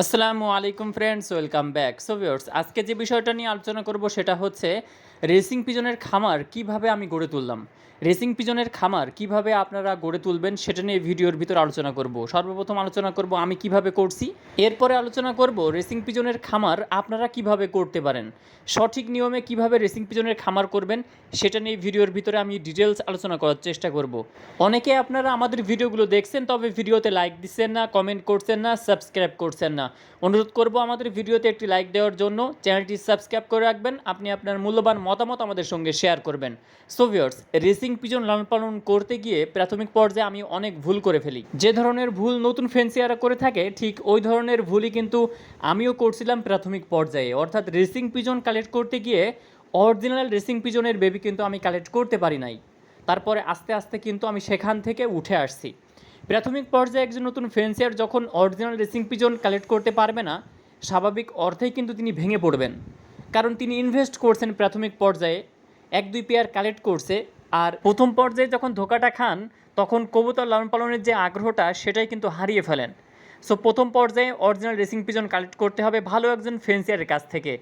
আসসালামু আলাইকুম friends welcome back so viewers আজকে যে বিষয়টা নিয়ে আলোচনা করব সেটা হচ্ছে রেসিং পিজনের খামার কীভাবে আমি গড়ে তুললাম? রেসিং পিজনের খামার কীভাবে আপনারা গড়ে তুলবেন সেটা নিয়ে ভিডিওর ভিতর আলোচনা করব। সর্বপ্রথম আলোচনা করব আমি কীভাবে করছি। এরপরে আলোচনা করব রেসিং পিজনের খামার আপনারা কীভাবে করতে পারেন। সঠিক নিয়মে কীভাবে রেসিং পিজনের খামার করবেন সেটা নিয়ে ভিডিওর ভিতরে আমি ডিটেলস আলোচনা করার চেষ্টা করব। অনেকে আপনারা আমাদের ভিডিওগুলো দেখছেন তবে ভিডিওতে লাইক দিচ্ছেন না, কমেন্ট করছেন না, সাবস্ক্রাইব করছেন না। অনুরোধ করব আমাদের ভিডিওতে একটি লাইক দেওয়ার জন্য। চ্যানেলটি সাবস্ক্রাইব করে রাখবেন। আপনি আপনার মূল্যবান মতামত আমাদের সঙ্গে শেয়ার করবেন। সো ভিউয়ার্স রেসিং পিজন লালন পালন করতে গিয়ে প্রাথমিক পর্যায়ে আমি অনেক ভুল করে ফেলি। যে ধরনের ভুল নতুন ফেন্সিয়ারা করে থাকে, ঠিক ওই ধরনের ভুলই কিন্তু আমিও করছিলাম প্রাথমিক পর্যায়ে। অর্থাৎ রেসিং পিজন কালেক্ট করতে গিয়ে অরিজিনাল রেসিং পিজনের বেবি কিন্তু আমি কালেক্ট করতে পারি নাই। তারপরে আস্তে আস্তে কিন্তু আমি সেখান থেকে উঠে আসছি। প্রাথমিক পর্যায়ে একজন নতুন ফেন্সিয়ার যখন অরিজিনাল রেসিং পিজন কালেক্ট করতে পারবে না, স্বাভাবিক অর্থেই কিন্তু তিনি ভেঙে পড়বেন। কারণ তিনি ইনভেস্ট করছেন প্রাথমিক পর্যায়ে, এক, দুই পেয়ার কালেক্ট করছে, আর প্রথম পর্যায়ে যখন ধোকাটা খান, তখন কবুতর লালন পালনের যে আগ্রহটা, সেটাই কিন্তু হারিয়ে ফেলেন। সো প্রথম পর্যায়ে অরিজিনাল রেসিং পিজন কালেক্ট করতে হবে ভালো একজন ফেন্সিয়ারের কাছ থেকে।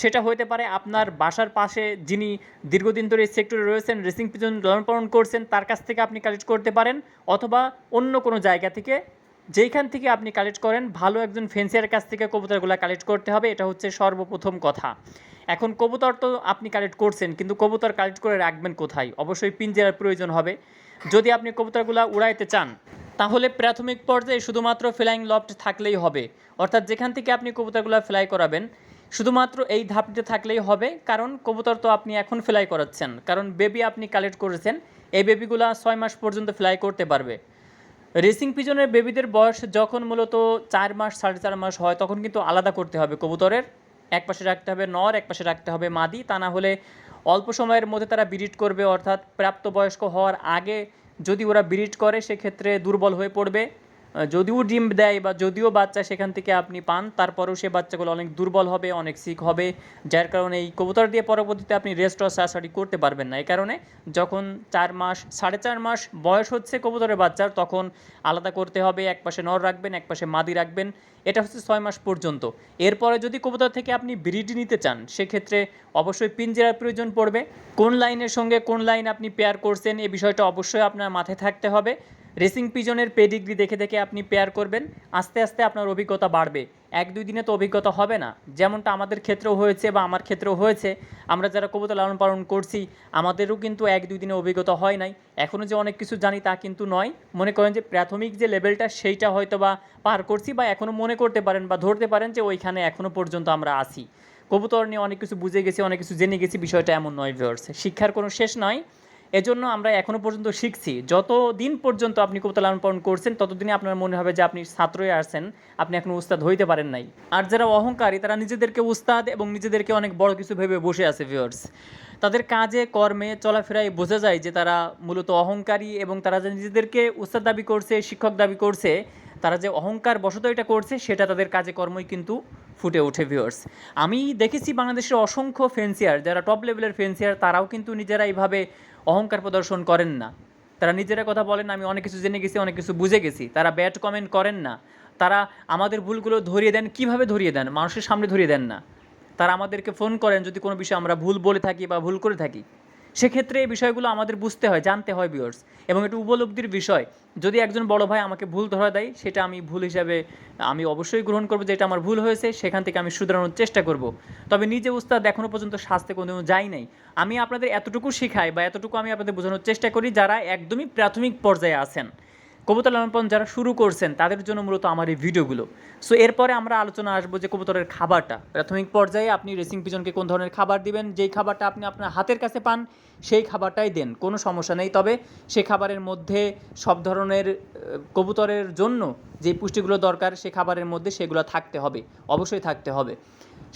সেটা হতে পারে আপনার বাসার পাশে যিনি দীর্ঘদিন ধরে এই সেক্টরে রয়েছেন রেসিং পিজন লালন পালন করছেন, তার কাছ থেকে আপনি কালেক্ট করতে পারেন, অথবা অন্য কোনো জায়গা থেকে যেইখান থেকে আপনি কালেক্ট করেন, ভালো একজন ফেন্সিয়ারের কাছ থেকে কবুতরগুলো কালেক্ট করতে হবে, এটা হচ্ছে সর্বপ্রথম কথা। এখন কবুতর তো আপনি কালেক্ট করছেন, কিন্তু কবুতর কালেক্ট করে রাখবেন কোথায়? অবশ্যই পিঞ্জেরার প্রয়োজন হবে। যদি আপনি কবুতরগুলো উড়াইতে চান, তাহলে প্রাথমিক পর্যায়ে শুধুমাত্র ফ্লাইং লফট থাকলেই হবে। অর্থাৎ যেখান থেকে আপনি কবুতরগুলো ফ্লাই করাবেন, শুধুমাত্র এই ধাপটিতে থাকলেই হবে, কারণ কবুতর তো আপনি এখন ফ্লাই করাচ্ছেন। কারণ বেবি আপনি কালেক্ট করেছেন, এই বেবিগুলা ছয় মাস পর্যন্ত ফ্লাই করতে পারবে। রেসিং পিজনের বেবিদের বয়স যখন মূলত চার মাস, সাড়ে চার মাস হয়, তখন কিন্তু আলাদা করতে হবে কবুতরের। এক পাশে রাখতে হবে নর, এক পাশে রাখতে হবে মাদি। তা না হলে অল্প সময়ের মধ্যে তারা ব্রিড করবে, অর্থাৎ প্রাপ্তবয়স্ক হওয়ার আগে যদি ওরা ব্রিড করে, সেক্ষেত্রে দুর্বল হয়ে পড়বে। যদিও ডিম দেয় বা যদিও বাচ্চা সেখান থেকে আপনি পান, তারপরেও সে বাচ্চাগুলো অনেক দুর্বল হবে, অনেক সিক হবে, যার কারণে এই কবুতর দিয়ে পরবর্তীতে আপনি রেস্ট সাসারি করতে পারবেন না। এই কারণে যখন চার মাস, সাড়ে চার মাস বয়স হচ্ছে কবুতরের বাচ্চার, তখন আলাদা করতে হবে, এক পাশে নর রাখবেন, এক পাশে মাদি রাখবেন, এটা হচ্ছে ছয় মাস পর্যন্ত। এরপরে যদি কবুতর থেকে আপনি ব্রিড নিতে চান, সেক্ষেত্রে অবশ্যই পিঞ্জেরার প্রয়োজন পড়বে। কোন লাইনের সঙ্গে কোন লাইন আপনি পেয়ার করছেন, এ বিষয়টা অবশ্যই আপনার মাথায় থাকতে হবে। রেসিং পিজনের পেডিগ্রি দেখে দেখে আপনি পেয়ার করবেন, আস্তে আস্তে আপনার অভিজ্ঞতা বাড়বে। এক দুই দিনে তো অভিজ্ঞতা হবে না। যেমনটা আমাদের ক্ষেত্রেও হয়েছে বা আমার ক্ষেত্রেও হয়েছে, আমরা যারা কবুতর লালন পালন করছি, আমাদেরও কিন্তু এক দুই দিনে অভিজ্ঞতা হয় নাই। এখনও যে অনেক কিছু জানি তা কিন্তু নয়। মনে করেন যে প্রাথমিক যে লেভেলটা, সেইটা হয়তো বা পার করছি বা এখনও মনে করতে পারেন বা ধরতে পারেন যে ওইখানে এখনও পর্যন্ত আমরা আছি। কবুতর নিয়ে অনেক কিছু বুঝে গেছি, অনেক কিছু জেনে গেছি, বিষয়টা এমন নয় ভিউয়ার্স শিক্ষার কোনো শেষ নয় এজন্য আমরা এখনও পর্যন্ত শিখছি। যত দিন পর্যন্ত আপনি কবিতা লালন পালন করছেন ততদিনে আপনার মনে হবে যে আপনি ছাত্রই আসছেন আপনি এখনও উস্তাদ হইতে পারেন নাই। আর যারা অহংকারী, তারা নিজেদেরকে উস্তাদ এবং নিজেদেরকে অনেক বড় কিছু ভেবে বসে আছে ভিউয়ার্স তাদের কাজে, কর্মে, চলাফেরায় বোঝা যায় যে তারা মূলত অহংকারী এবং তারা যে নিজেদেরকে উস্তাদ দাবি করছে, শিক্ষক দাবি করছে, তারা যে অহংকার বশত এটা করছে, সেটা তাদের কাজে, কর্মই কিন্তু ফুটে ওঠে ভিউয়ার্স আমি দেখেছি বাংলাদেশের অসংখ্য ফেন্সিয়ার যারা টপ লেভেলের ফেন্সিয়ার তারাও কিন্তু নিজেরা এইভাবে অহংকার প্রদর্শন করেন না। তারা নিজেরা কথা বলেন, আমি অনেক কিছু জেনে গেছি, অনেক কিছু বুঝে গেছি। তারা ব্যাড কমেন্ট করেন না। তারা আমাদের ভুলগুলো ধরিয়ে দেন, কীভাবে ধরিয়ে দেন? মানুষের সামনে ধরিয়ে দেন না। তারা আমাদেরকে ফোন করেন, যদি কোনো বিষয়ে আমরা ভুল বলে থাকি বা ভুল করে থাকি। সেক্ষেত্রে এই বিষয়গুলো আমাদের বুঝতে হয়, জানতে হয় বিয়ার্স এবং এটা উপলব্ধির বিষয়। যদি একজন বড় ভাই আমাকে ভুল ধরা দেয়, সেটা আমি ভুল হিসাবে, আমি অবশ্যই গ্রহণ করব যে এটা আমার ভুল হয়েছে, সেখান থেকে আমি শুধরানোর চেষ্টা করব। তবে নিজে উস্তাদ এখনও পর্যন্ত শাস্তে কোনো যাই নাই। আমি আপনাদের এতটুকু শেখাই বা এতটুকু আমি আপনাদের বোঝানোর চেষ্টা করি যারা একদমই প্রাথমিক পর্যায়ে আছেন। কবুতর লালন যারা শুরু করছেন, তাদের জন্য মূলত আমার এই ভিডিওগুলো। সো এরপরে আমরা আলোচনা আসব যে কবুতরের খাবারটা। প্রাথমিক পর্যায়ে আপনি রেসিং পিজনকে কোন ধরনের খাবার দিবেন, যেই খাবারটা আপনি আপনার হাতের কাছে পান, সেই খাবারটাই দেন, কোনো সমস্যা নেই। তবে সেই খাবারের মধ্যে সব ধরনের কবুতরের জন্য যে পুষ্টিগুলো দরকার, সে খাবারের মধ্যে সেগুলো থাকতে হবে, অবশ্যই থাকতে হবে।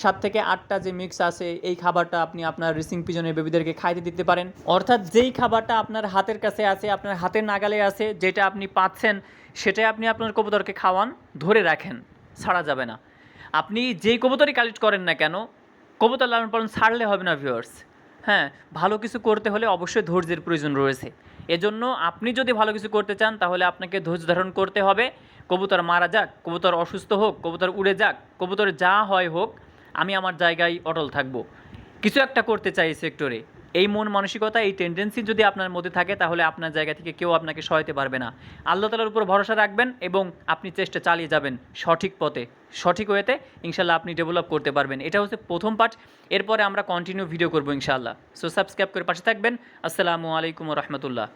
সাত থেকে আটটা যে মিক্স আছে, এই খাবারটা আপনি আপনার রেসিং পিজনের বেবিদেরকে খাইতে দিতে পারেন। অর্থাৎ যেই খাবারটা আপনার হাতের কাছে আছে, আপনার হাতের নাগালে আছে, যেটা আপনি পাচ্ছেন, সেটাই আপনি আপনার কবুতরকে খাওয়ান, ধরে রাখেন, ছাড়া যাবে না। আপনি যেই কবুতরই কালেক্ট করেন না কেন, কবুতর লালন পালন ছাড়লে হবে না ভিউয়ার্স হ্যাঁ ভালো কিছু করতে হলে অবশ্যই ধৈর্যের প্রয়োজন রয়েছে। এজন্য আপনি যদি ভালো কিছু করতে চান, তাহলে আপনাকে ধৈর্য ধারণ করতে হবে। কবুতর মারা যাক, কবুতর অসুস্থ হোক, কবুতর উড়ে যাক, কবুতর যা হয় হোক আমি আমার জায়গায় অটল থাকব। কিছু একটা করতে চাই এই সেক্টরে এই মন মানসিকতা, এই টেন্ডেন্সি যদি আপনার মধ্যে থাকে, তাহলে আপনার জায়গা থেকে কেউ আপনাকে সহায়তে পারবে না। আল্লাহ তালার উপর ভরসা রাখবেন এবং আপনি চেষ্টা চালিয়ে যাবেন সঠিক পথে। সঠিক ওয়েতে ইনশাল্লাহ আপনি ডেভেলপ করতে পারবেন। এটা হচ্ছে প্রথম পার্ট এরপরে আমরা কন্টিনিউ ভিডিও করব ইনশাল্লাহ সো সাবস্ক্রাইব করে পাশে থাকবেন। আসসালামু আলাইকুম রহমতুল্লাহ।